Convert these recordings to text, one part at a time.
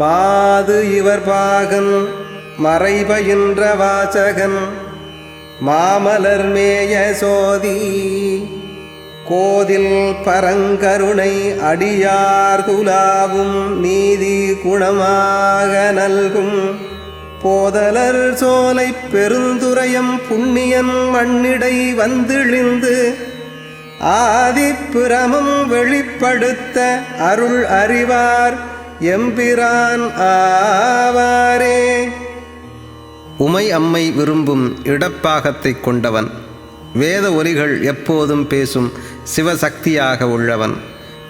மாது இவர் பாகன் மறைபயின்ற வாசகன் மாமலர் மேய சோதி கோதில் பரங்கருணை அடியார் துலாவும் நீதி குணமாக நல்கும். போதலர் சோலை பெருந்துரையம் புண்ணியன் மண்ணிடை வந்திழிந்து ஆதிப்பிரமம் வெளிப்படுத்த அருள் அறிவார். எம்பிரான் ஆவாரே. உமை அம்மை விரும்பும் இடப்பாகத்தைக் கொண்டவன். வேத ஒலிகள் எப்போதும் பேசும் சிவசக்தியாக உள்ளவன்.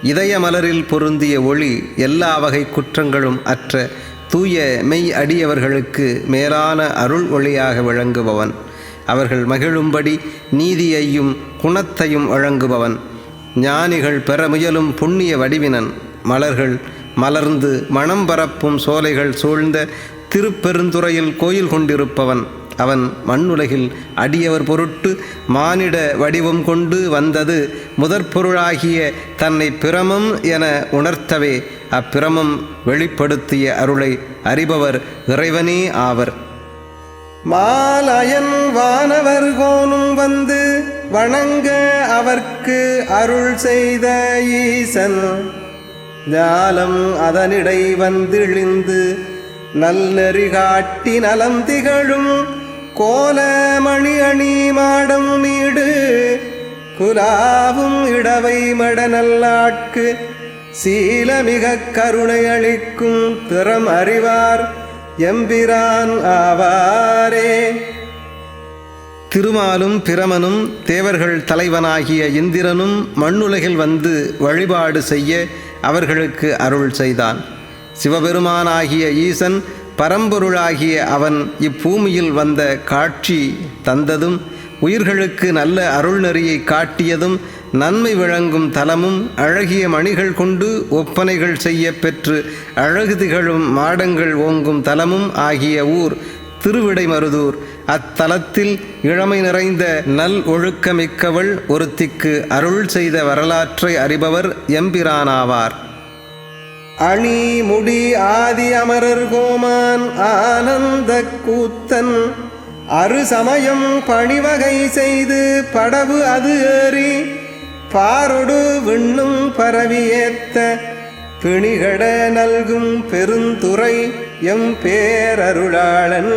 இதய மலரில் பொருந்திய ஒளி எல்லா வகை குற்றங்களும் அற்ற தூய மெய் அடியவர்களுக்கு மேலான அருள் ஒளியாக விளங்குபவன். அவர்கள் மகிழும்படி நீதியையும் குணத்தையும் வழங்குபவன். ஞானிகள் பெற முயலும் புண்ணிய வடிவினன். மலர்கள் மலர்ந்து மணம் பரப்பும் சோலைகள் சூழ்ந்த திருப்பெருந்துறையில் கோயில் கொண்டிருப்பவன். அவன் மண்ணுலகில் அடியவர் பொருட்டு மானிட வடிவம் கொண்டு வந்தது முதற்பொருளாகிய தன்னை பிரமம் என உணர்த்தவே அப்பிரமம் வெளிப்படுத்திய அருளை அறிபவர் இறைவனே ஆவர். மாலயன் வானவர் கோனும் வந்து வணங்க அவர்க்கு அருள் செய்த ஈசன். ஞானம் அதனிடை வந்திழிந்து நல்நெறி காட்டி நலம் திகழும் கோலமணி அணி மாடம் நீடு குலாவும் இடவை மட நல்லாட்கு சீலமிக கருணை அளிக்கும் திறம் அறிவார் எம்பிரான் ஆவாரே. திருமாலும் பிரமனும் தேவர்கள் தலைவனாகிய இந்திரனும் மண்ணுலகில் வந்து வழிபாடு செய்ய அவர்களுக்கு அருள் செய்தான். சிவபெருமானாகிய ஈசன் பரம்பொருளாகிய அவன் இப்பூமியில் வந்த காட்சி தந்ததும் உயிர்களுக்கு நல்ல அருள்நெறியை காட்டியதும் நன்மை விளங்கும் தலமும் அழகிய மணிகள் கொண்டு ஒப்பனைகள் செய்ய பெற்று அழகு திகழும் மாடங்கள் ஓங்கும் தலமும் ஆகிய ஊர் திருவிடைமருதூர் அத்தலத்தில் இளமை நிறைந்த நல் ஒழுக்கமிக்கவள் ஒருத்திக்கு அருள் செய்த வரலாற்றை அறிபவர் எம்பிரானாவார். அணி முடி ஆதி அமரர் கோமான் ஆனந்த கூத்தன் அரு சமயம் பணிவகை செய்து படவு அது ஏறி பாரொடு விண்ணும் பரவி ஏத்த பிணிகட நல்கும் பெருந்துறை எம் பேரருளாளன்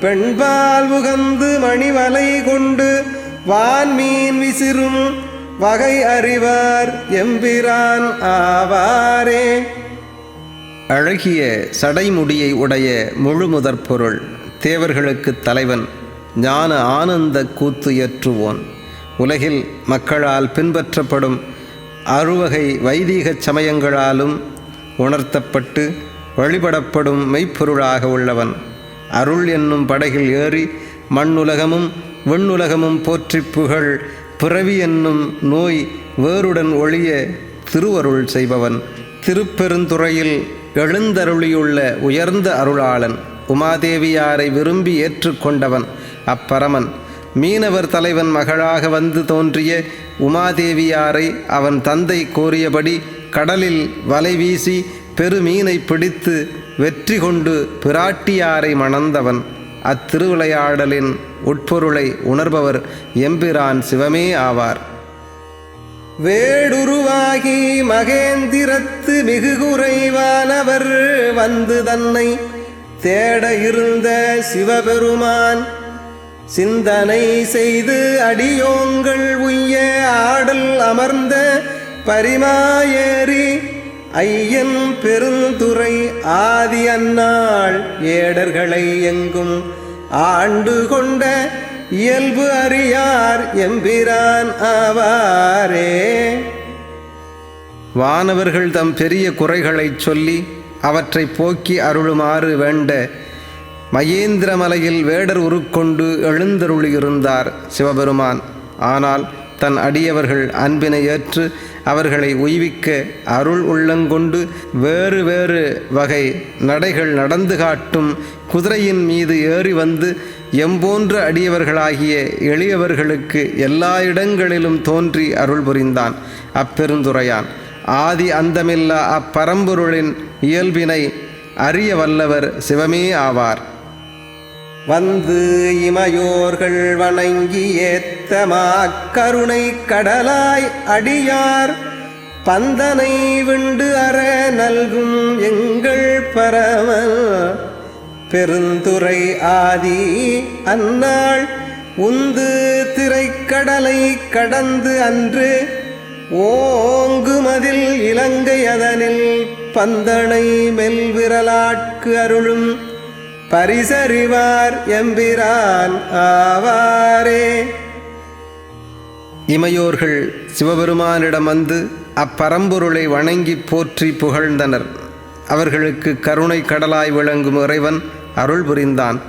பெண்பால் உகந்து மணிவலை கொண்டு வான்மீன் விசிறும் வகை அறிவார் எம்பிரான் ஆவாரே. அழகிய சடைமுடியை உடைய முழுமுதற் பொருள் தேவர்களுக்கு தலைவன் ஞான ஆனந்த கூத்து ஏற்றுவோன். உலகில் மக்களால் பின்பற்றப்படும் அறுவகை வைதீகச் சமயங்களாலும் உணர்த்தப்பட்டு வழிபடப்படும் மெய்ப்பொருளாக உள்ளவன். அருள் என்னும் படகில் ஏறி மண்ணுலகமும் விண்ணுலகமும் போற்றி புகழ் பிறவி என்னும் நோய் வேறுடன் ஒழிய திருவருள் செய்பவன். திருப்பெருந்துறையில் எழுந்தருளியுள்ள உயர்ந்த அருளாளன் உமாதேவியாரை விரும்பி ஏற்றுக்கொண்டவன் அப்பரமன். மீனவர் தலைவன் மகளாக வந்து தோன்றிய உமாதேவியாரை அவன் தந்தை கோரியபடி கடலில் வலை வீசி பெருமீனை பிடித்து வெற்றி கொண்டு பிராட்டியாரை மணந்தவன். அத்திருவிளையாடலின் உட்பொருளை உணர்பவர் எம்பிரான் சிவமே ஆவார். வேடுருவாகி மகேந்திரத்து மிகு குறைவானவர் வந்து தன்னை தேட இருந்த சிவபெருமான். சிந்தனை செய்து அடியோங்கள் உய்ய ஆடல் அமர்ந்த பரிமாயேறி ஐயன் பெருந்துறை ஆதி அன்னாள் ஏடர்களை எங்கும் ஆண்டு கொண்ட இயல்பு அறியார் எம்பிரான் ஆவாரே. வானவர்கள் தம் பெரிய குறைகளைச் சொல்லி அவற்றை போக்கி அருளுமாறு வேண்ட மகேந்திரமலையில் வேடர் உருக்கொண்டு எழுந்தருளியிருந்தார் சிவபெருமான். ஆனால் தன் அடியவர்கள் அன்பினை ஏற்று அவர்களை உய்விக்க அருள் உள்ளங்கொண்டு வேறு வேறு வகை நடைகள் நடந்து காட்டும் குதிரையின் மீது ஏறி வந்து எம்போன்ற அடியவர்களாகிய எளியவர்களுக்கு எல்லா இடங்களிலும் தோன்றி அருள் புரிந்தான். அப்பெருந்துரையான் ஆதி அந்தமில்லா அப்பரம்பொருளின் இயல்பினை அறிய வல்லவர் சிவமே ஆவார். வந்து இமையோர்கள் வணங்கி ஏத்தமா கருணை கடலாய் அடியார். பந்தனை விண்டு அற நல்கும் எங்கள் பரம பெருந்துரை ஆதி அந்நாள் உந்து திரைக்கடலை கடந்து அன்று. ஓங்குமதில் இலங்கை அதனில் பந்தனை மெல்விரலாட்கு அருளும் பரிசறிவார் எம்பிரான் ஆவாரே. இமையோர்கள் சிவபெருமானிடம் வந்து அப்பரம்பொருளை வணங்கி போற்றி புகழ்ந்தனர். அவர்களுக்கு கருணை கடலாய் விளங்கும் இறைவன் அருள் புரிந்தான்.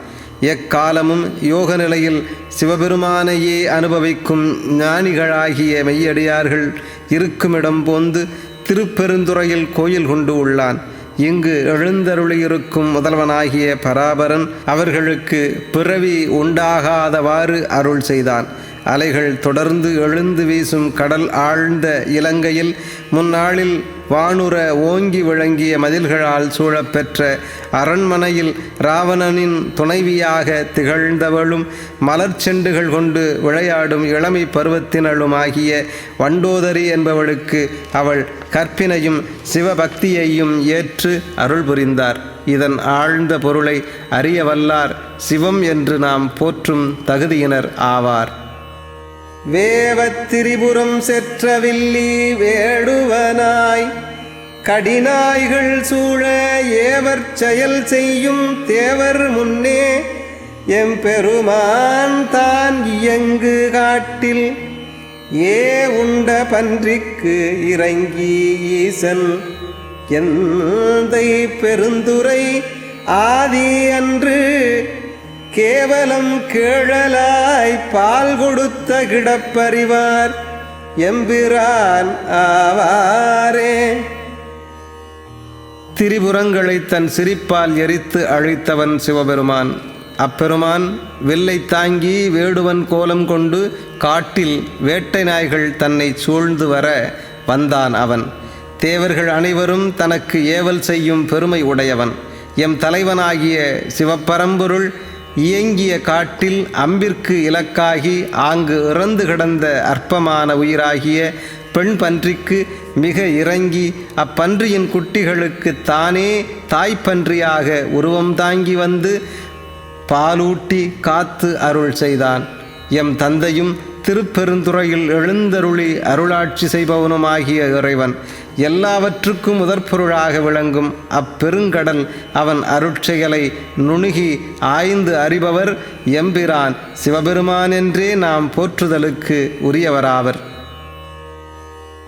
எக்காலமும் யோக நிலையில் சிவபெருமானையே அனுபவிக்கும் ஞானிகளாகிய மெய்யடியார்கள் இருக்குமிடம் போந்து திருப்பெருந்துறையில் கோயில் கொண்டு உள்ளான். இங்கு எழுந்தருளியிருக்கும் முதல்வனாகிய பராபரன் அவர்களுக்கு பிறவி உண்டாகாதவாறு அருள் செய்தான். அலைகள் தொடர்ந்து எழுந்து வீசும் கடல் ஆழ்ந்த இலங்கையில் முன்னாளில் வானுர ஓங்கி விளங்கிய மதில்களால் சூழப்பெற்ற அரண்மனையில் ராவணனின் துணைவியாக திகழ்ந்தவளும் மலர் செண்டுகள் கொண்டு விளையாடும் இளமை பருவத்தினளுமாகிய வண்டோதரி என்பவளுக்கு அவள் கற்பினையும் சிவபக்தியையும் ஏற்று அருள் புரிந்தார். இதன் ஆழ்ந்த பொருளை அறியவல்லார் சிவம் என்று நாம் போற்றும் தகுதியினர் ஆவார். வேவத்திரிபுரம் செற்றவில்லி வேடுவனாய் கடிநாய்கள் சூழ ஏவர் செயல் செய்யும் தேவர் முன்னே எம்பெருமான் தான் இயங்கு காட்டில் ஏ உண்ட பன்றிக்கு இறங்கி ஈசன். எந்தை பெருந்துரை ஆதி அன்று கேவலம் கேழலாய் பால் கொடுத்த கிடப்பறிவார். எம்பிரான் ஆவாரே. திரிபுரங்களை தன் சிரிப்பால் எரித்து அழித்தவன் சிவபெருமான். அப்பெருமான் வில்லை தாங்கி வேடுவன் கோலம் கொண்டு காட்டில் வேட்டை நாய்கள் தன்னை சூழ்ந்து வர வந்தான் அவன். தேவர்கள் அனைவரும் தனக்கு ஏவல் செய்யும் பெருமை உடையவன். எம் தலைவனாகிய சிவப்பரம்பொருள் இயங்கிய காட்டில் அம்பிற்கு இலக்காகி ஆங்கு இறந்து கிடந்த அற்பமான உயிராகிய பெண் பன்றிக்கு மிக இறங்கி அப்பன்றியின் குட்டிகளுக்கு தானே தாய்ப்பன்றியாக உருவம் தாங்கி வந்து பாலூட்டி காத்து அருள் செய்தான். எம் தந்தையும் திருப்பெருந்துறையில் எழுந்தருளி அருளாட்சி செய்பவனுமாகிய இறைவன். எல்லாவற்றுக்கும் முதற்பொருளாக விளங்கும் அப்பெருங்கடல் அவன் அருட்செயலை நுணுகி ஆய்ந்து அறிபவர் எம்பிரான். சிவபெருமான் என்றே நாம் போற்றுதலுக்கு உரியவராவர்.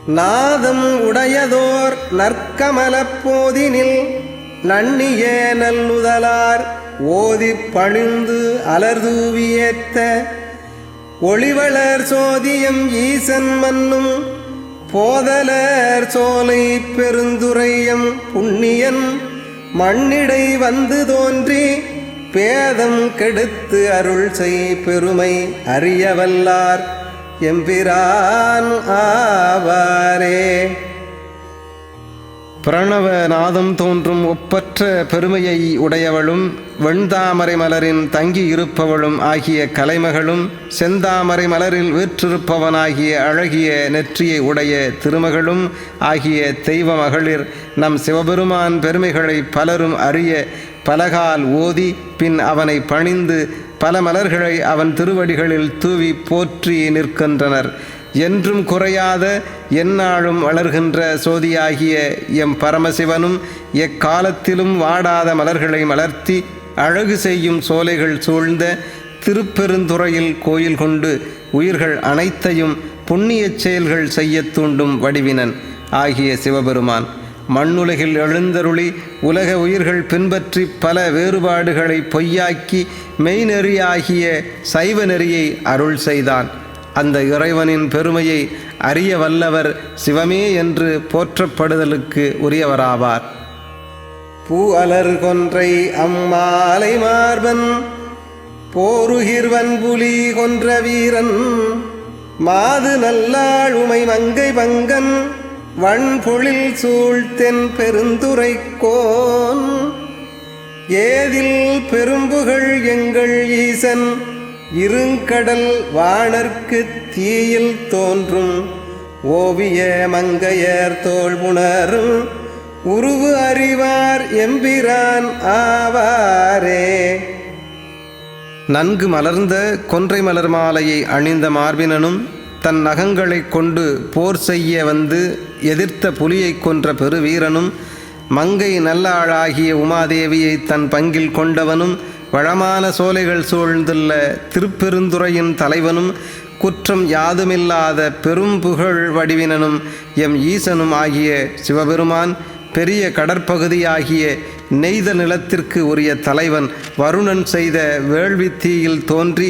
நாதம் உடையதோர் நற்கமலப் போதினில் நன்னியே நல்லுதலார். ஓதிப் பணிந்து அலர்தூவியேத்த ஒளிவளர் சோதியம் ஈசன் மன்னும் போதலர் சோலை பெருந்துரையம் புண்ணியன் மண்ணிடை வந்து தோன்றி பேதம் கெடுத்து அருள் செய் பெருமை அறியவல்லார் எம்பிரான் ஆவாரே. பிரணவ நாதம் தோன்றும் ஒப்பற்ற பெருமையை உடையவளும் வெண்தாமரை மலரின் தங்கி இருப்பவளும் ஆகிய கலைமகளும் செந்தாமரை மலரில் வீற்றிருப்பவனாகிய அழகிய நெற்றியை உடைய திருமகளும் ஆகிய தெய்வ மகளிர் நம் சிவபெருமான் பெருமைகளை பலரும் அறிய பலகால் ஓதி பின் அவனை பணிந்து பல மலர்களை அவன் திருவடிகளில் தூவி போற்றி நிற்கின்றனர். என்றும் குறையாத எந்நாளும் வளர்கின்ற சோதியாகிய எம் பரமசிவனும் எக்காலத்திலும் வாடாத மலர்களை மலர்த்தி அழகு செய்யும் சோலைகள் சூழ்ந்த திருப்பெருந்துறையில் கோயில் கொண்டு உயிர்கள் அனைத்தையும் புண்ணியச் செயல்கள் செய்யத் தூண்டும் வடிவினன் ஆகிய சிவபெருமான். மண்ணுலகில் எழுந்தருளி உலக உயிர்கள் பின்பற்றி பல வேறுபாடுகளை பொய்யாக்கி மெய்நெறியாகிய சைவ நெறியை அருள் செய்தான். அந்த இறைவனின் பெருமையை அறிய வல்லவர் சிவமே என்று போற்றப்படுதலுக்கு உரியவராவார். பூ அலர் கொன்றை அம்மாலை மார்பன் போருகிர்வன் புலி கொன்ற வீரன் மாது நல்லாழுமை மங்கை பங்கன் வண்பொழில் சூழ்த்தென் பெருந்துரைக்கோன் ஏதில் பெரும்புகள் எங்கள் ஈசன் இருங்கடல் வாணர்க்கு தீயில் தோன்றும். ஓவிய மங்கையர் தோல்புணரும் உருவு அறிவார் எம்பிரான் ஆவாரே. நன்கு மலர்ந்த கொன்றை மலர் மாலையை அணிந்த மார்பினனும் தன் நகங்களைக் கொண்டு போர் செய்ய வந்து எதிர்த்த புலியைக் கொன்ற பெருவீரனும் மங்கை நல்லாளாகிய உமாதேவியை தன் பங்கில் கொண்டவனும் வளமான சோலைகள் சூழ்ந்துள்ள திருப்பெருந்துறையின் தலைவனும் குற்றம் யாதுமில்லாத பெரும் புகழ் வடிவினனும் எம் ஈசனும் ஆகிய சிவபெருமான் பெரிய கடற்பகுதியாகிய நெய்த நிலத்திற்கு உரிய தலைவன் வருணன் செய்த வேள்வி தீயில் தோன்றி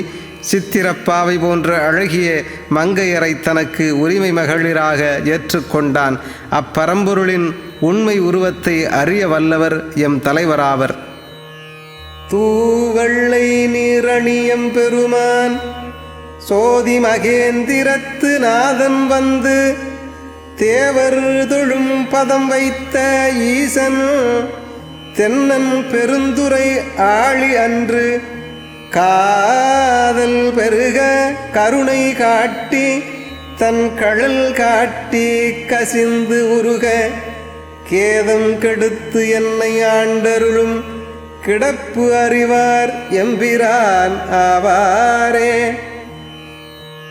சித்திரப்பாவை போன்ற அழகிய மங்கையரை தனக்கு உரிமை மகளிராக ஏற்றுக்கொண்டான். அப்பரம்பொருளின் உண்மை உருவத்தை அறிய வல்லவர் எம் தலைவராவர். தூவள்ளை நீரணியம் பெருமான். சோதி மகேந்திரத்து நாதன் வந்து தேவர் தொழும் பதம் வைத்த ஈசன். தென்னன் பெருந்துரை ஆழி அன்று காதல் பெருக கருணை காட்டி தன் கழல் காட்டி கசிந்து உருக. கேதம் கெடுத்து என்னை ஆண்டருளும். கிடப்பு அறிவார் எம்பிரான் ஆவாரே.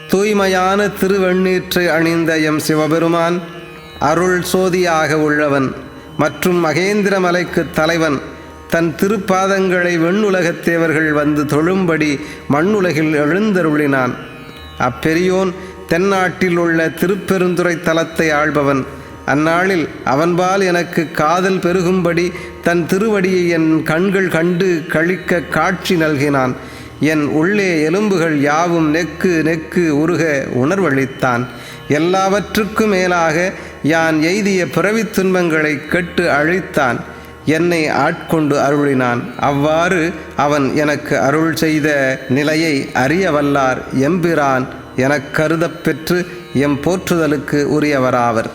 தூய்மையான திருவெண்ணீற்று அணிந்த எம் சிவபெருமான் அருள் சோதியாக உள்ளவன் மற்றும் மகேந்திரமலைக்கு தலைவன் தன் திருப்பாதங்களை வெண்ணுலகத் தேவர்கள் வந்து தொழும்படி மண்ணுலகில் எழுந்தருளினான். அப்பெரியோன் தென்னாட்டில் உள்ள திருப்பெருந்துறை தலத்தை ஆள்பவன் அந்நாளில் அவன்பால் எனக்கு காதல் பெருகும்படி தன் திருவடியை என் கண்கள் கண்டு கழிக்க காட்சி நல்கினான். என் உள்ளே எலும்புகள் யாவும் நெக்கு நெக்கு உருக உணர்வளித்தான். எல்லாவற்றுக்கும் மேலாக யான் எய்திய பிறவித் துன்பங்களை கெட்டு அழித்தான். என்னை ஆட்கொண்டு அருளினான். அவ்வாறு அவன் எனக்கு அருள் செய்த நிலையை அறிய வல்லார் எம்பிரான். எனக் கருதப்பெற்று எம் போற்றுதலுக்கு உரியவராவர்.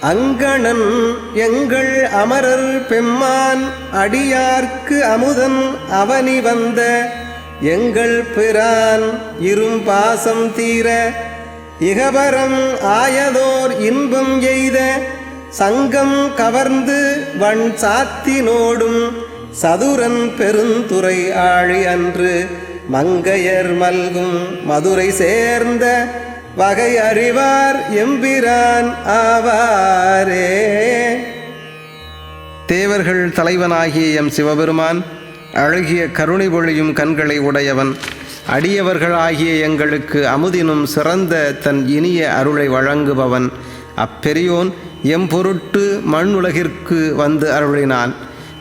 அங்கணன் எங்கள் அமரர் பெம்மான் அடியார்க்கு அமுதன் அவனி வந்த எங்கள் பிரான் இரும் பாசம் தீர இகபரம் ஆயதோர் இன்பம் எய்த சங்கம் கவர்ந்து வன் சாத்தினோடும் சதுரன் பெருந்துறை ஆழி அன்று மங்கையர் மல்கும் மதுரை சேர்ந்த வகை அறிவார் எம்பிரான் ஆவாரே. தேவர்கள் தலைவனாகிய எம் சிவபெருமான் அழகிய கருணை பொழியும் கண்களை உடையவன் அடியவர்களாகிய எங்களுக்கு அமுதினும் சிறந்த தன் இனிய அருளை வழங்குபவன். அப்பெரியோன் எம் பொருட்டு மண் உலகிற்கு வந்து அருளினான்.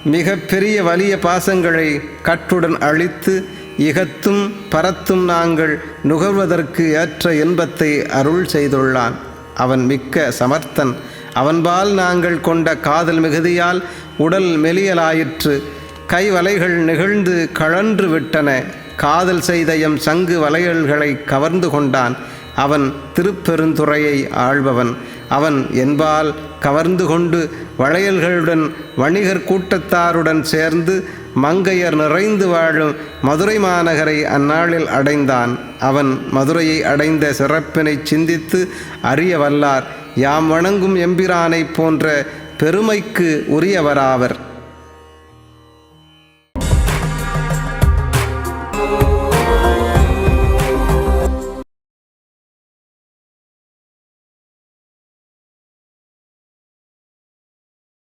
மிக பெரிய வலிய பாசங்களை கற்றுடன் அழித்து இகத்தும் பரத்தும் நாங்கள் நுகர்வதற்கு ஏற்ற இன்பத்தை அருள் செய்துள்ளான். அவன் மிக்க சமர்த்தன். அவன்பால் நாங்கள் கொண்ட காதல் மிகுதியால் உடல் மெலியலாயிற்று. கைவலைகள் நிகழ்ந்து கழன்று விட்டன. காதல் செய்த எம் சங்கு வளையல்களை கவர்ந்து கொண்டான். அவன் திருப்பெருந்துறையை ஆள்பவன். அவன் என்பால் கவர்ந்து கொண்டு வளையல்களுடன் வணிகர் கூட்டத்தாருடன் சேர்ந்து மங்கையர் நிறைந்து வாழும் மதுரை மாநகரை அந்நாளில் அடைந்தான். அவன் மதுரையை அடைந்த சிறப்பினை சிந்தித்து அறிய வல்லார். யாம் வணங்கும் எம்பிரானைப் போன்ற பெருமைக்கு உரியவராவர்.